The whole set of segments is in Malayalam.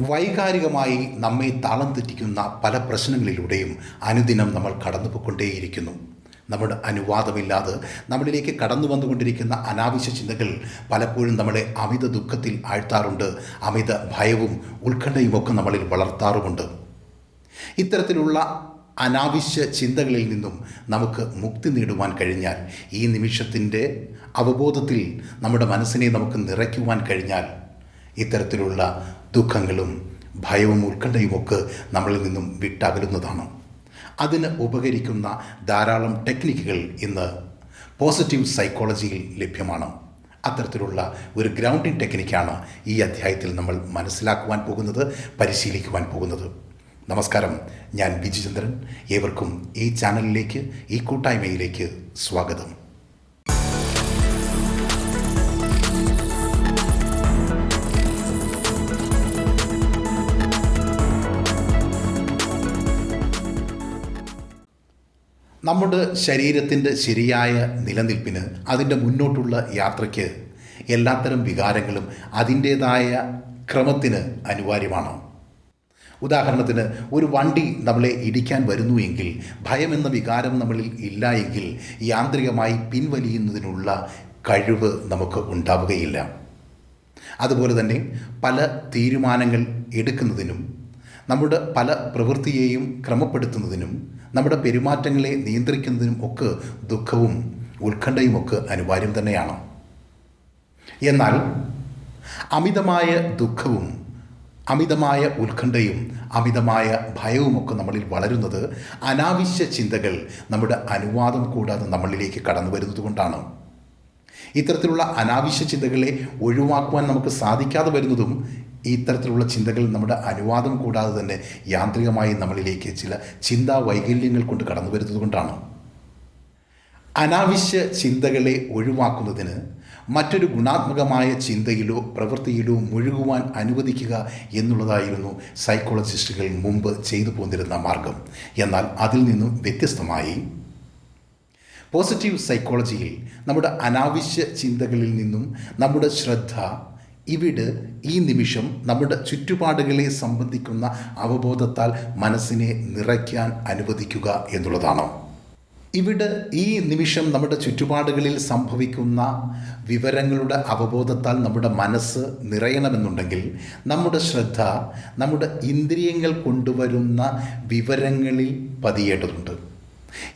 വൈകാരികമായി നമ്മെ താളം തെറ്റിക്കുന്ന പല പ്രശ്നങ്ങളിലൂടെയും അനുദിനം നമ്മൾ കടന്നുപോയിക്കൊണ്ടേയിരിക്കുന്നു. നമ്മുടെ അനുവാദമില്ലാതെ നമ്മളിലേക്ക് കടന്നു വന്നുകൊണ്ടിരിക്കുന്ന അനാവശ്യ ചിന്തകൾ പലപ്പോഴും നമ്മളെ അമിത ദുഃഖത്തിൽ ആഴ്ത്താറുണ്ട്. അമിത ഭയവും ഉത്കണ്ഠയും ഒക്കെ നമ്മളിൽ വളർത്താറുമുണ്ട്. ഇത്തരത്തിലുള്ള അനാവശ്യ ചിന്തകളിൽ നിന്നും നമുക്ക് മുക്തി നേടുവാൻ കഴിഞ്ഞാൽ ഈ നിമിഷത്തിന്റെ അവബോധത്തിൽ നമ്മുടെ മനസ്സിനെ നമുക്ക് നിറയ്ക്കുവാൻ കഴിഞ്ഞാൽ ഇത്തരത്തിലുള്ള ദുഃഖങ്ങളും ഭയവും ഉത്കണ്ഠയും ഒക്കെ നമ്മളിൽ നിന്നും വിട്ടകലുന്നതാണ്. അതിന് ഉപകരിക്കുന്ന ധാരാളം ടെക്നിക്കുകൾ ഇന്ന് പോസിറ്റീവ് സൈക്കോളജിയിൽ ലഭ്യമാണ്. അത്തരത്തിലുള്ള ഒരു ഗ്രൗണ്ടിങ് ടെക്നിക്കാണ് ഈ അധ്യായത്തിൽ നമ്മൾ മനസ്സിലാക്കുവാൻ പോകുന്നത് പരിശീലിക്കുവാൻ പോകുന്നത്. നമസ്കാരം ഞാൻ ബിജുചന്ദ്രൻ ഏവർക്കും ഈ ചാനലിലേക്ക് ഈ കൂട്ടായ്മയിലേക്ക് സ്വാഗതം. നമ്മുടെ ശരീരത്തിന്റെ ശരിയായ നിലനിൽപ്പിന് അതിന്റെ മുന്നോട്ടുള്ള യാത്രയ്ക്ക് എല്ലാത്തരം വികാരങ്ങളും അതിന്റേതായ ക്രമത്തിന് അനിവാര്യമാണ്. ഉദാഹരണത്തിന് ഒരു വണ്ടി നമ്മളെ ഇടിക്കാൻ വരുന്നു എങ്കിൽ ഭയമെന്ന വികാരം നമ്മളിൽ ഇല്ല എങ്കിൽ യാന്ത്രികമായി പിൻവലിയുന്നതിനുള്ള കഴിവ് നമുക്ക് ഉണ്ടാവുകയില്ല. അതുപോലെ തന്നെ പല തീരുമാനങ്ങൾ എടുക്കുന്നതിനും നമ്മുടെ പല പ്രവൃത്തിയെയും ക്രമപ്പെടുത്തുന്നതിനും നമ്മുടെ പെരുമാറ്റങ്ങളെ നിയന്ത്രിക്കുന്നതിനും ഒക്കെ ദുഃഖവും ഉത്കണ്ഠയും ഒക്കെ അനിവാര്യം തന്നെയാണ്. എന്നാൽ അമിതമായ ദുഃഖവും അമിതമായ ഉത്കണ്ഠയും അമിതമായ ഭയവുമൊക്കെ നമ്മളിൽ വളരുന്നത് അനാവശ്യ ചിന്തകൾ നമ്മുടെ അനുവാദം കൂടാതെ നമ്മളിലേക്ക് കടന്നു വരുന്നത് കൊണ്ടാണ്. ഇത്തരത്തിലുള്ള അനാവശ്യ ചിന്തകളെ ഒഴിവാക്കുവാൻ നമുക്ക് സാധിക്കാതെ വരുന്നതും ഇത്തരത്തിലുള്ള ചിന്തകൾ നമ്മുടെ അനുവാദം കൂടാതെ തന്നെ യാന്ത്രികമായി നമ്മളിലേക്ക് ചില ചിന്താ വൈകല്യങ്ങൾ കൊണ്ട് കടന്നു വരുന്നത് കൊണ്ടാണ്. അനാവശ്യ ചിന്തകളെ ഒഴിവാക്കുന്നതിന് മറ്റൊരു ഗുണാത്മകമായ ചിന്തയിലോ പ്രവൃത്തിയിലോ മുഴുകുവാൻ അനുവദിക്കുക എന്നുള്ളതായിരുന്നു സൈക്കോളജിസ്റ്റുകൾ മുമ്പ് ചെയ്തു പോന്നിരുന്ന മാർഗം. എന്നാൽ അതിൽ നിന്നും വ്യത്യസ്തമായി പോസിറ്റീവ് സൈക്കോളജിയിൽ നമ്മുടെ അനാവശ്യ ചിന്തകളിൽ നിന്നും നമ്മുടെ ശ്രദ്ധ ഇവിടെ ഈ നിമിഷം നമ്മുടെ ചുറ്റുപാടുകളെ സംബന്ധിക്കുന്ന അവബോധത്താൽ മനസ്സിനെ നിറയ്ക്കാൻ അനുവദിക്കുക എന്നുള്ളതാണ്. ഇവിടെ ഈ നിമിഷം നമ്മുടെ ചുറ്റുപാടുകളിൽ സംഭവിക്കുന്ന വിവരങ്ങളുടെ അവബോധത്താൽ നമ്മുടെ മനസ്സ് നിറയണമെന്നുണ്ടെങ്കിൽ നമ്മുടെ ശ്രദ്ധ നമ്മുടെ ഇന്ദ്രിയങ്ങൾ കൊണ്ടുവരുന്ന വിവരങ്ങളിൽ പതിയേണ്ടതുണ്ട്.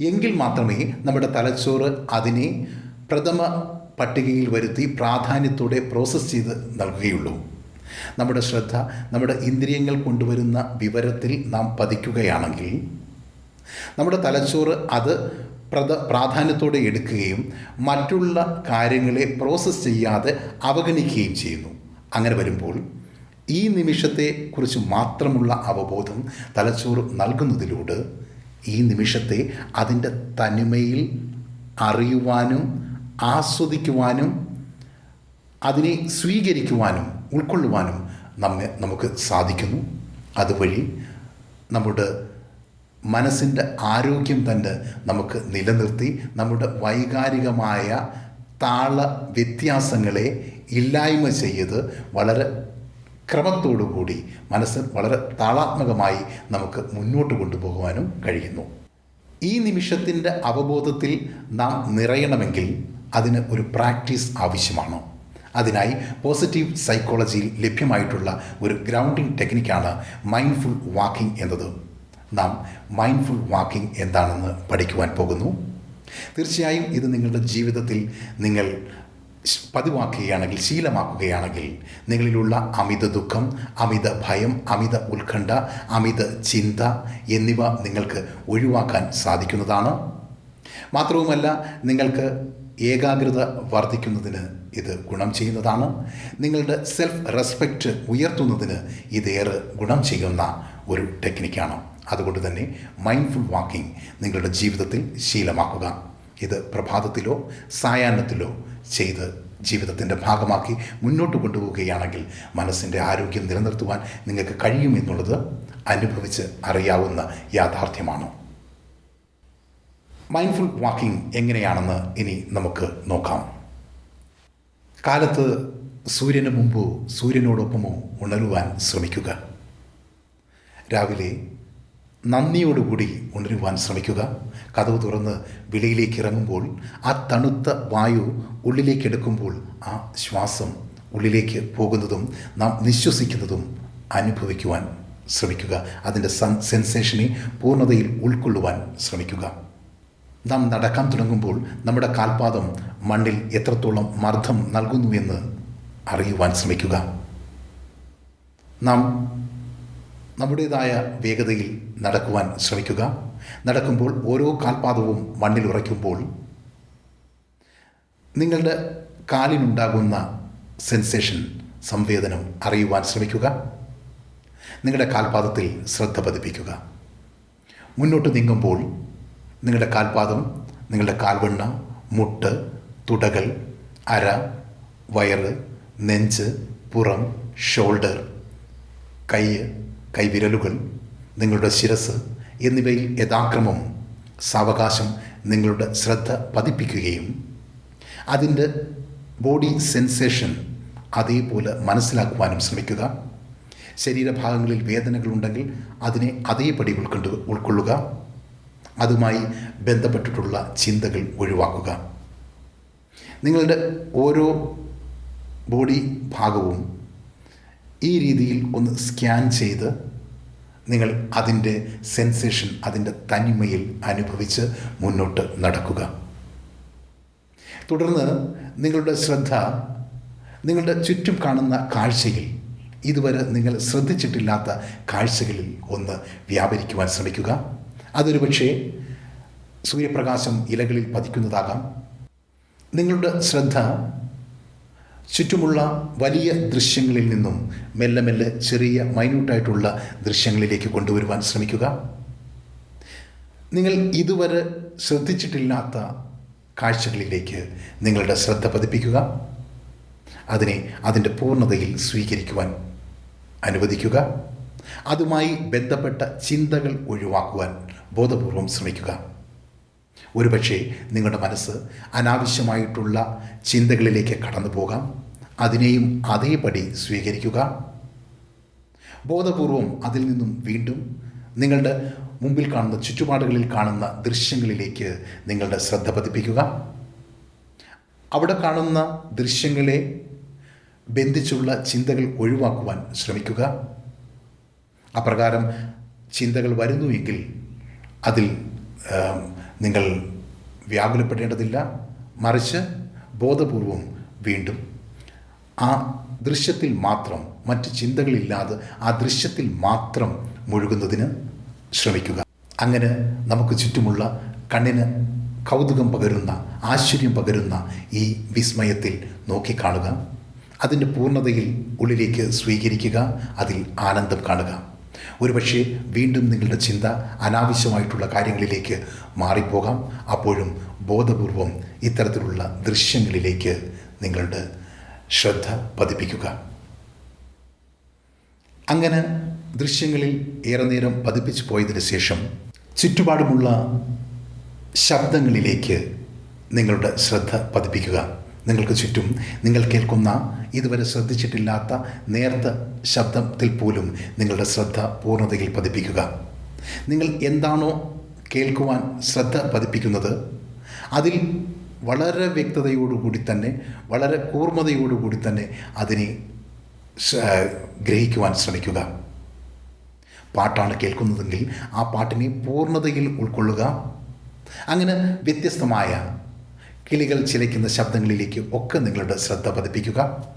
എങ്കിൽ മാത്രമേ നമ്മുടെ തലച്ചോറ് അതിനെ പ്രഥമ പട്ടികയിൽ വരുത്തി പ്രാധാന്യത്തോടെ പ്രോസസ്സ് ചെയ്ത് നൽകുകയുള്ളൂ. നമ്മുടെ ശ്രദ്ധ നമ്മുടെ ഇന്ദ്രിയങ്ങൾ കൊണ്ടുവരുന്ന വിവരത്തിൽ നാം പതിക്കുകയാണെങ്കിൽ നമ്മുടെ തലച്ചോറ് അത് പ്രധ പ്രാധാന്യത്തോടെ എടുക്കുകയും മറ്റുള്ള കാര്യങ്ങളെ പ്രോസസ്സ് ചെയ്യാതെ അവഗണിക്കുകയും ചെയ്യുന്നു. അങ്ങനെ വരുമ്പോൾ ഈ നിമിഷത്തെ കുറിച്ച് മാത്രമുള്ള അവബോധം തലച്ചോറ് നൽകുന്നതിലൂടെ ഈ നിമിഷത്തെ അതിന്റെ തനിമയിൽ അറിയുവാനും ആസ്വദിക്കുവാനും അതിനെ സ്വീകരിക്കുവാനും ഉൾക്കൊള്ളുവാനും നമ്മെ നമുക്ക് സാധിക്കുന്നു. അതുവഴി നമ്മുടെ മനസ്സിന്റെ ആരോഗ്യം തന്നെ നമുക്ക് നിലനിർത്തി നമ്മുടെ വൈകാരികമായ താള വ്യത്യാസങ്ങളെ ഇല്ലായ്മ ചെയ്ത് വളരെ ക്രമത്തോടുകൂടി മനസ്സ് വളരെ താളാത്മകമായി നമുക്ക് മുന്നോട്ട് കൊണ്ടുപോകുവാനും കഴിയുന്നു. ഈ നിമിഷത്തിന്റെ അവബോധത്തിൽ നാം നിറയണമെങ്കിൽ അതിന് ഒരു പ്രാക്ടീസ് ആവശ്യമാണ്. അതിനായി പോസിറ്റീവ് സൈക്കോളജിയിൽ ലഭ്യമായിട്ടുള്ള ഒരു ഗ്രൗണ്ടിങ് ടെക്നിക്കാണ് മൈൻഡ്ഫുൾ വാക്കിംഗ് എന്നത്. നാം മൈൻഡ്ഫുൾ വാക്കിംഗ് എന്താണെന്ന് പഠിക്കുവാൻ പോകുന്നു. തീർച്ചയായും ഇത് നിങ്ങളുടെ ജീവിതത്തിൽ നിങ്ങൾ പതിവാക്കുകയാണെങ്കിൽ ശീലമാക്കുകയാണെങ്കിൽ നിങ്ങളിലുള്ള അമിത ദുഃഖം അമിത ഭയം അമിത ഉത്കണ്ഠ അമിത ചിന്ത എന്നിവ നിങ്ങൾക്ക് ഒഴിവാക്കാൻ സാധിക്കുന്നതാണ്. മാത്രവുമല്ല നിങ്ങൾക്ക് ഏകാഗ്രത വർദ്ധിക്കുന്നതിന് ഇത് ഗുണം ചെയ്യുന്നതാണ്. നിങ്ങളുടെ സെൽഫ് റെസ്പെക്റ്റ് ഉയർത്തുന്നതിന് ഇതേറെ ഗുണം ചെയ്യുന്ന ഒരു ടെക്നിക്കാണ് അതുകൊണ്ട് തന്നെ മൈൻഡ്ഫുൾ വാക്കിംഗ് നിങ്ങളുടെ ജീവിതത്തിൽ ശീലമാക്കുക. ഇത് പ്രഭാതത്തിലോ സായാഹ്നത്തിലോ ചെയ്ത് ജീവിതത്തിന്റെ ഭാഗമാക്കി മുന്നോട്ട് കൊണ്ടുപോവുകയാണെങ്കിൽ മനസ്സിന്റെ ആരോഗ്യം നിലനിർത്തുവാൻ നിങ്ങൾക്ക് കഴിയുമെന്നുള്ളത് അനുഭവിച്ച് അറിയാവുന്ന യാഥാർത്ഥ്യമാണ്. മൈൻഡ്ഫുൾ വാക്കിംഗ് എങ്ങനെയാണെന്ന് ഇനി നമുക്ക് നോക്കാം. കാലത്ത് സൂര്യന് മുമ്പോ സൂര്യനോടൊപ്പമോ ഉണരുവാൻ ശ്രമിക്കുക. രാവിലെ നന്ദിയോടുകൂടി ഉണരുവാൻ ശ്രമിക്കുക. കഥവ് തുറന്ന് വിളിയിലേക്ക് ഇറങ്ങുമ്പോൾ ആ തണുത്ത വായു ഉള്ളിലേക്ക് എടുക്കുമ്പോൾ ആ ശ്വാസം ഉള്ളിലേക്ക് പോകുന്നതും നാം നിശ്വസിക്കുന്നതും അനുഭവിക്കുവാൻ ശ്രമിക്കുക. അതിന്റെ സൻ സെൻസേഷനെ പൂർണതയിൽ ഉൾക്കൊള്ളുവാൻ ശ്രമിക്കുക. നാം നടക്കാൻ തുടങ്ങുമ്പോൾ നമ്മുടെ കാൽപാദം മണ്ണിൽ എത്രത്തോളം മർദ്ദം നൽകുന്നുവെന്ന് അറിയുവാൻ ശ്രമിക്കുക. നാം നമ്മുടേതായ വേഗതയിൽ നടക്കുവാൻ ശ്രമിക്കുക. നടക്കുമ്പോൾ ഓരോ കാൽപാദവും മണ്ണിൽ ഉറയ്ക്കുമ്പോൾ നിങ്ങളുടെ കാലിനുണ്ടാകുന്ന സെൻസേഷൻ സംവേദനം അറിയുവാൻ ശ്രമിക്കുക. നിങ്ങളുടെ കാൽപാദത്തിൽ ശ്രദ്ധ പതിപ്പിക്കുക. മുന്നോട്ട് നീങ്ങുമ്പോൾ നിങ്ങളുടെ കാൽപാദം നിങ്ങളുടെ കാൽവണ്ണ മുട്ട് തുടകൾ അര വയറ് നെഞ്ച് പുറം ഷോൾഡർ കൈ കൈവിരലുകൾ നിങ്ങളുടെ ശിരസ് എന്നിവയിൽ യഥാക്രമം സാവകാശം നിങ്ങളുടെ ശ്രദ്ധ പതിപ്പിക്കുകയും അതിന്റെ ബോഡി സെൻസേഷൻ അതേപോലെ മനസ്സിലാക്കുവാനും ശ്രമിക്കുക. ശരീരഭാഗങ്ങളിൽ വേദനകളുണ്ടെങ്കിൽ അതിനെ അതേപടി ഉൾക്കൊണ്ട് ഉൾക്കൊള്ളുക. അതുമായി ബന്ധപ്പെട്ടിട്ടുള്ള ചിന്തകൾ ഒഴിവാക്കുക. നിങ്ങളുടെ ഓരോ ബോഡി ഭാഗവും ഈ രീതിയിൽ ഒന്ന് സ്കാൻ ചെയ്ത് നിങ്ങൾ അതിന്റെ സെൻസേഷൻ അതിന്റെ തനിമയിൽ അനുഭവിച്ച് മുന്നോട്ട് നടക്കുക. തുടർന്ന് നിങ്ങളുടെ ശ്രദ്ധ നിങ്ങളുടെ ചുറ്റും കാണുന്ന കാഴ്ചയിൽ ഇതുവരെ നിങ്ങൾ ശ്രദ്ധിച്ചിട്ടില്ലാത്ത കാഴ്ചകളിൽ ഒന്ന് വ്യാപരിക്കുവാൻ ശ്രമിക്കുക. അതൊരു പക്ഷേ സൂര്യപ്രകാശം ഇലകളിൽ പതിക്കുന്നതാകാം. നിങ്ങളുടെ ശ്രദ്ധ ചുറ്റുമുള്ള വലിയ ദൃശ്യങ്ങളിൽ നിന്നും മെല്ലെ മെല്ലെ ചെറിയ മൈന്യൂട്ടായിട്ടുള്ള ദൃശ്യങ്ങളിലേക്ക് കൊണ്ടുവരുവാൻ ശ്രമിക്കുക. നിങ്ങൾ ഇതുവരെ ശ്രദ്ധിച്ചിട്ടില്ലാത്ത കാഴ്ചകളിലേക്ക് നിങ്ങളുടെ ശ്രദ്ധ പതിപ്പിക്കുക. അതിനെ അതിന്റെ പൂർണതയിൽ സ്വീകരിക്കുവാൻ അനുവദിക്കുക. അതുമായി ബന്ധപ്പെട്ട ചിന്തകൾ ഒഴിവാക്കുവാൻ ബോധപൂർവം ശ്രമിക്കുക. ഒരുപക്ഷെ നിങ്ങളുടെ മനസ്സ് അനാവശ്യമായിട്ടുള്ള ചിന്തകളിലേക്ക് കടന്നു പോകാം. അതിനെയും അതേപടി സ്വീകരിക്കുക. ബോധപൂർവം അതിൽ നിന്നും വീണ്ടും നിങ്ങളുടെ മുമ്പിൽ കാണുന്ന ചുറ്റുപാടുകളിൽ കാണുന്ന ദൃശ്യങ്ങളിലേക്ക് നിങ്ങളുടെ ശ്രദ്ധ പതിപ്പിക്കുക. അവിടെ കാണുന്ന ദൃശ്യങ്ങളെ ബന്ധിച്ചുള്ള ചിന്തകൾ ഒഴിവാക്കുവാൻ ശ്രമിക്കുക. അപ്രകാരം ചിന്തകൾ വരുന്നുവെങ്കിൽ അതിൽ നിങ്ങൾ വ്യാകുലപ്പെടേണ്ടതില്ല. മറിച്ച് ബോധപൂർവം വീണ്ടും ആ ദൃശ്യത്തിൽ മാത്രം മറ്റ് ചിന്തകളില്ലാതെ ആ ദൃശ്യത്തിൽ മാത്രം മുഴുകുന്നതിന് ശ്രമിക്കുക. അങ്ങനെ നമുക്ക് ചുറ്റുമുള്ള കണ്ണിന് കൗതുകം പകരുന്ന ആശ്ചര്യം പകരുന്ന ഈ വിസ്മയത്തിൽ നോക്കിക്കാണുക. അതിന്റെ പൂർണതയിൽ ഉള്ളിലേക്ക് സ്വീകരിക്കുക. അതിൽ ആനന്ദം കാണുക. ഒരുപക്ഷെ വീണ്ടും നിങ്ങളുടെ ചിന്ത അനാവശ്യമായിട്ടുള്ള കാര്യങ്ങളിലേക്ക് മാറിപ്പോകാം. അപ്പോഴും ബോധപൂർവം ഇത്തരത്തിലുള്ള ദൃശ്യങ്ങളിലേക്ക് നിങ്ങളുടെ ശ്രദ്ധ പതിപ്പിക്കുക. അങ്ങനെ ദൃശ്യങ്ങളിൽ ഏറെ നേരം പതിപ്പിച്ചു പോയതിന് ശേഷം ചുറ്റുപാടുമുള്ള ശബ്ദങ്ങളിലേക്ക് നിങ്ങളുടെ ശ്രദ്ധ പതിപ്പിക്കുക. നിങ്ങൾക്ക് ചുറ്റും നിങ്ങൾ കേൾക്കുന്ന ഇതുവരെ ശ്രദ്ധിച്ചിട്ടില്ലാത്ത നേർത്ത ശബ്ദത്തിൽ പോലും നിങ്ങളുടെ ശ്രദ്ധ പൂർണതയിൽ പതിപ്പിക്കുക. നിങ്ങൾ എന്താണോ കേൾക്കുവാൻ ശ്രദ്ധ പതിപ്പിക്കുന്നത് അതിൽ വളരെ വ്യക്തതയോടുകൂടി തന്നെ വളരെ കൂർമ്മതയോടുകൂടി തന്നെ അതിനെ ഗ്രഹിക്കുവാൻ ശ്രമിക്കുക. പാട്ടാണ് കേൾക്കുന്നതെങ്കിൽ ആ പാട്ടിനെ പൂർണതയിൽ ഉൾക്കൊള്ളുക. അങ്ങനെ വ്യത്യസ്തമായ കിളികൾ ചിലയ്ക്കുന്ന ശബ്ദങ്ങളിലേക്ക് ഒക്കെ നിങ്ങളുടെ ശ്രദ്ധ പതിപ്പിക്കുക.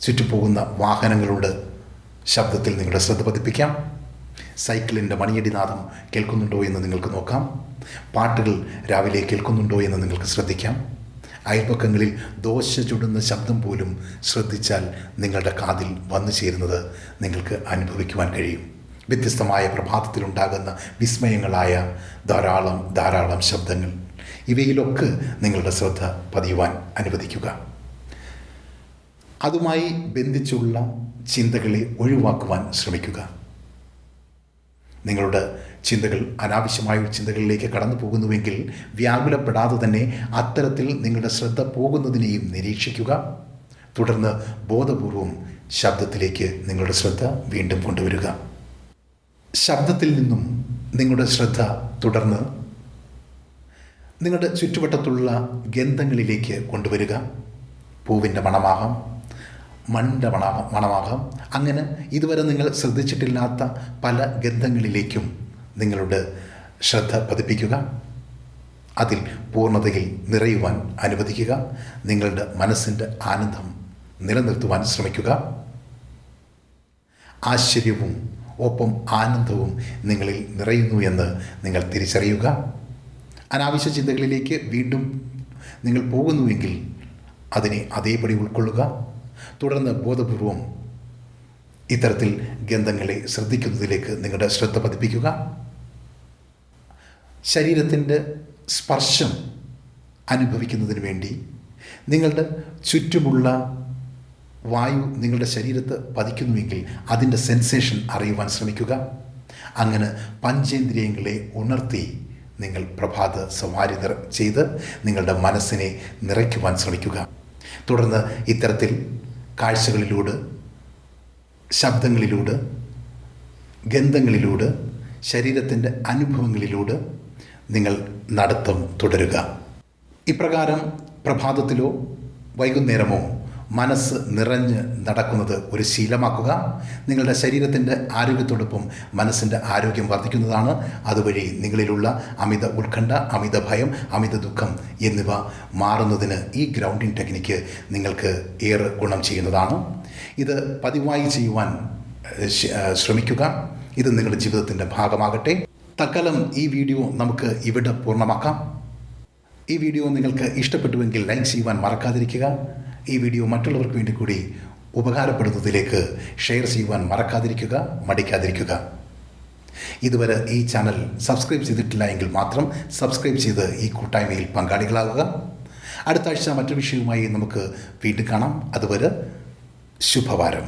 ചുറ്റുപോകുന്ന വാഹനങ്ങളുടെ ശബ്ദത്തിൽ നിങ്ങളുടെ ശ്രദ്ധ പതിപ്പിക്കാം. സൈക്കിളിന്റെ മണിയടിനാദം കേൾക്കുന്നുണ്ടോ എന്ന് നിങ്ങൾക്ക് നോക്കാം. പാട്ടുകൾ രാവിലെ കേൾക്കുന്നുണ്ടോ എന്ന് നിങ്ങൾക്ക് ശ്രദ്ധിക്കാം. അയൽപ്പക്കങ്ങളിൽ ദോശ ചുടുന്ന ശബ്ദം പോലും ശ്രദ്ധിച്ചാൽ നിങ്ങളുടെ കാതിൽ വന്നു ചേരുന്നത് നിങ്ങൾക്ക് അനുഭവിക്കുവാൻ കഴിയും. വ്യത്യസ്തമായ പ്രഭാതത്തിലുണ്ടാകുന്ന വിസ്മയങ്ങളായ ധാരാളം ധാരാളം ശബ്ദങ്ങൾ. ഇവയിലൊക്കെ നിങ്ങളുടെ ശ്രദ്ധ പതിയുവാൻ അനുവദിക്കുക. അതുമായി ബന്ധിച്ചുള്ള ചിന്തകളെ ഒഴിവാക്കുവാൻ ശ്രമിക്കുക. നിങ്ങളുടെ ചിന്തകൾ അനാവശ്യമായ ചിന്തകളിലേക്ക് കടന്നു പോകുന്നുവെങ്കിൽ വ്യാകുലപ്പെടാതെ തന്നെ അത്തരത്തിൽ നിങ്ങളുടെ ശ്രദ്ധ പോകുന്നതിനെയും നിരീക്ഷിക്കുക. തുടർന്ന് ബോധപൂർവം ശബ്ദത്തിലേക്ക് നിങ്ങളുടെ ശ്രദ്ധ വീണ്ടും കൊണ്ടുവരിക. ശബ്ദത്തിൽ നിന്നും നിങ്ങളുടെ ശ്രദ്ധ തുടർന്ന് നിങ്ങളുടെ ചുറ്റുവട്ടത്തുള്ള ഗന്ധങ്ങളിലേക്ക് കൊണ്ടുവരിക. പൂവിന്റെ മണമാകാം മണ്ണിന്റെ മണമാ മണമാകാം. അങ്ങനെ ഇതുവരെ നിങ്ങൾ ശ്രദ്ധിച്ചിട്ടില്ലാത്ത പല ഗന്ധങ്ങളിലേക്കും നിങ്ങളുടെ ശ്രദ്ധ പതിപ്പിക്കുക. അതിൽ പൂർണതയിൽ നിറയുവാൻ അനുവദിക്കുക. നിങ്ങളുടെ മനസ്സിന്റെ ആനന്ദം നിലനിർത്തുവാൻ ശ്രമിക്കുക. ആശ്ചര്യവും ഒപ്പം ആനന്ദവും നിങ്ങളിൽ നിറയുന്നു എന്ന് നിങ്ങൾ തിരിച്ചറിയുക. അനാവശ്യ ചിന്തകളിലേക്ക് വീണ്ടും നിങ്ങൾ പോകുന്നുവെങ്കിൽ അതിനെ അതേപടി ഉൾക്കൊള്ളുക. തുടർന്ന് ബോധപൂർവം ഇത്തരത്തിൽ ഗന്ധങ്ങളെ ശ്രദ്ധിക്കുന്നതിലേക്ക് നിങ്ങളുടെ ശ്രദ്ധ പതിപ്പിക്കുക. ശരീരത്തിന്റെ സ്പർശം അനുഭവിക്കുന്നതിന് വേണ്ടി നിങ്ങളുടെ ചുറ്റുമുള്ള വായു നിങ്ങളുടെ ശരീരത്ത് പതിക്കുന്നുവെങ്കിൽ അതിന്റെ സെൻസേഷൻ അറിയുവാൻ ശ്രമിക്കുക. അങ്ങനെ പഞ്ചേന്ദ്രിയങ്ങളെ ഉണർത്തി നിങ്ങൾ പ്രഭാത സവാരി നിറ ചെയ്ത് നിങ്ങളുടെ മനസ്സിനെ നിറയ്ക്കുവാൻ ശ്രമിക്കുക. തുടർന്ന് ഇത്തരത്തിൽ കാഴ്ചകളിലൂടെ ശബ്ദങ്ങളിലൂടെ ഗന്ധങ്ങളിലൂടെ ശരീരത്തിന്റെ അനുഭവങ്ങളിലൂടെ നിങ്ങൾ നടത്തം തുടരുക. ഇപ്രകാരം പ്രഭാതത്തിലോ വൈകുന്നേരമോ മനസ്സ് നിറഞ്ഞ് നടക്കുന്നത് ഒരു ശീലമാക്കുക. നിങ്ങളുടെ ശരീരത്തിന്റെ ആരോഗ്യത്തോടൊപ്പം മനസ്സിന്റെ ആരോഗ്യം വർദ്ധിക്കുന്നതാണ്. അതുവഴി നിങ്ങളിലുള്ള അമിത ഉത്കണ്ഠ അമിത ഭയം അമിത ദുഃഖം എന്നിവ മാറുന്നതിന് ഈ ഗ്രൗണ്ടിങ് ടെക്നിക്ക് നിങ്ങൾക്ക് ഏറെ ഗുണം ചെയ്യുന്നതാണ്. ഇത് പതിവായി ചെയ്യുവാൻ ശ്രമിക്കുക. ഇത് നിങ്ങളുടെ ജീവിതത്തിന്റെ ഭാഗമാകട്ടെ. തൽക്കാലം ഈ വീഡിയോ നമുക്ക് ഇവിടെ പൂർണമാക്കാം. ഈ വീഡിയോ നിങ്ങൾക്ക് ഇഷ്ടപ്പെട്ടുവെങ്കിൽ ലൈക്ക് ചെയ്യുവാൻ മറക്കാതിരിക്കുക. ഈ വീഡിയോ മറ്റുള്ളവർക്ക് വേണ്ടി കൂടി ഉപകാരപ്പെടുന്നതിലേക്ക് ഷെയർ ചെയ്യുവാൻ മറക്കാതിരിക്കുക മടിക്കാതിരിക്കുക. ഇതുവരെ ഈ ചാനൽ സബ്സ്ക്രൈബ് ചെയ്തിട്ടില്ല എങ്കിൽ മാത്രം സബ്സ്ക്രൈബ് ചെയ്ത് ഈ കൂട്ടായ്മയിൽ പങ്കാളികളാകുക അടുത്ത ആഴ്ച മറ്റൊരു വിഷയവുമായി നമുക്ക് വീണ്ടും കാണാം. അതുവരെ ശുഭവാരം.